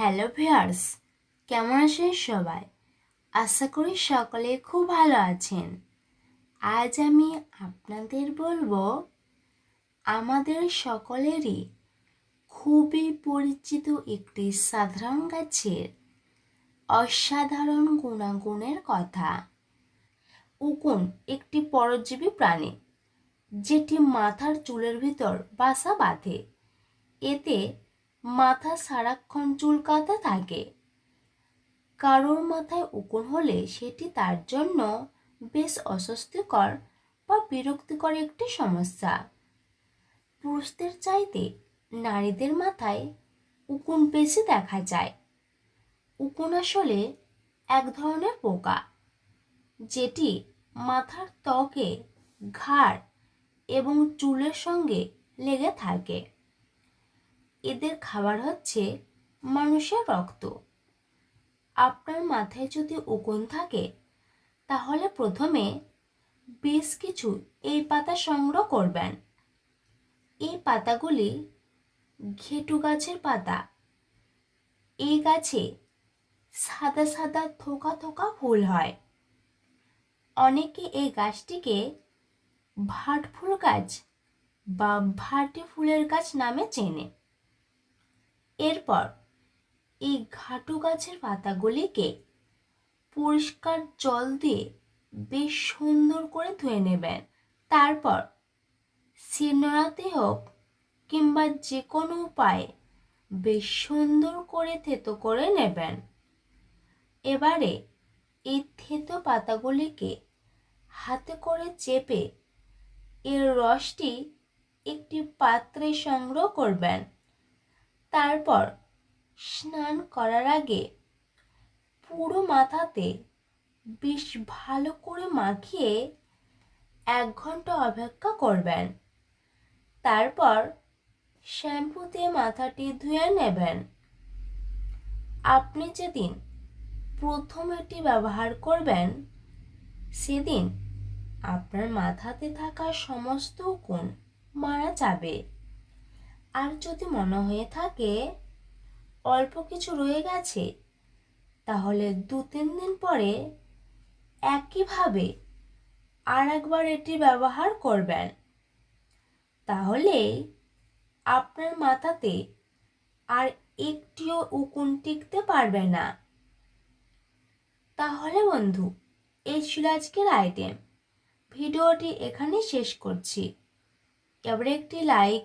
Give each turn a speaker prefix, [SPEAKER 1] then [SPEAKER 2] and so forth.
[SPEAKER 1] Hello viewers কেমন আছেন সবাই? আশা করি সকলে খুব ভালো আছেন। আজ আমি আপনাদের বলব, আমাদের সকলেরই খুবই পরিচিত একটি সাধারণ গাছের অসাধারণ গুণাগুণের কথা। উকুন একটি পরজীবী প্রাণী, যেটি মাথার চুলের ভিতর বাসা বাঁধে। এতে মাথা সারাক্ষণ চুলকাতে থাকে। কারোর মাথায় উকুন হলে সেটি তার জন্য বেশ অস্বস্তিকর বা বিরক্তিকর একটি সমস্যা। পুরুষদের চাইতে নারীদের মাথায় উকুন বেশি দেখা যায়। উকুন আসলে এক ধরনের পোকা, যেটি মাথার ত্বকে, ঘাড় এবং চুলের সঙ্গে লেগে থাকে। এদের খাবার হচ্ছে মানুষের রক্ত। আপনার মাথায় যদি উকুন থাকে, তাহলে প্রথমে বেশ কিছু এই পাতা সংগ্রহ করবেন। এই পাতাগুলি ঘেটু গাছের পাতা। এই গাছে সাদা সাদা থোকা থোকা ফুল হয়। অনেকে এই গাছটিকে ভাট ফুল গাছ বা ভাটে ফুলের গাছ নামে চেনে। এরপর এই ঘাটু গাছের পাতাগুলিকে পরিষ্কার জল দিয়ে বেশ সুন্দর করে ধুয়ে নেবেন। তারপর শিলনোড়াতে হোক কিংবা যে কোনো উপায়ে বেশ সুন্দর করে থেতো করে নেবেন। এবারে এই থেতো পাতাগুলিকে হাতে করে চেপে এর রসটি একটি পাত্রে সংগ্রহ করবেন। তারপর স্নান করার আগে পুরো মাথাতে বেশ ভালো করে মাখিয়ে এক ঘণ্টা অপেক্ষা করবেন। তারপর শ্যাম্পু দিয়ে মাথাটি ধুয়ে নেবেন। আপনি যেদিন প্রথম এটি ব্যবহার করবেন, সেদিন আপনার মাথাতে থাকা সমস্ত কোণ মারা যাবে। আর যদি মনে হয়ে থাকে অল্প কিছু রয়ে গেছে, তাহলে দু তিন দিন পরে একইভাবে আর একবার এটি ব্যবহার করবেন। তাহলে আপনার মাথাতে আর একটিও উকুন টিকতে পারবে না। তাহলে বন্ধু, এই ছিল আজকের আইটেম ভিডিওটি এখানে শেষ করছি। এবারে একটি লাইক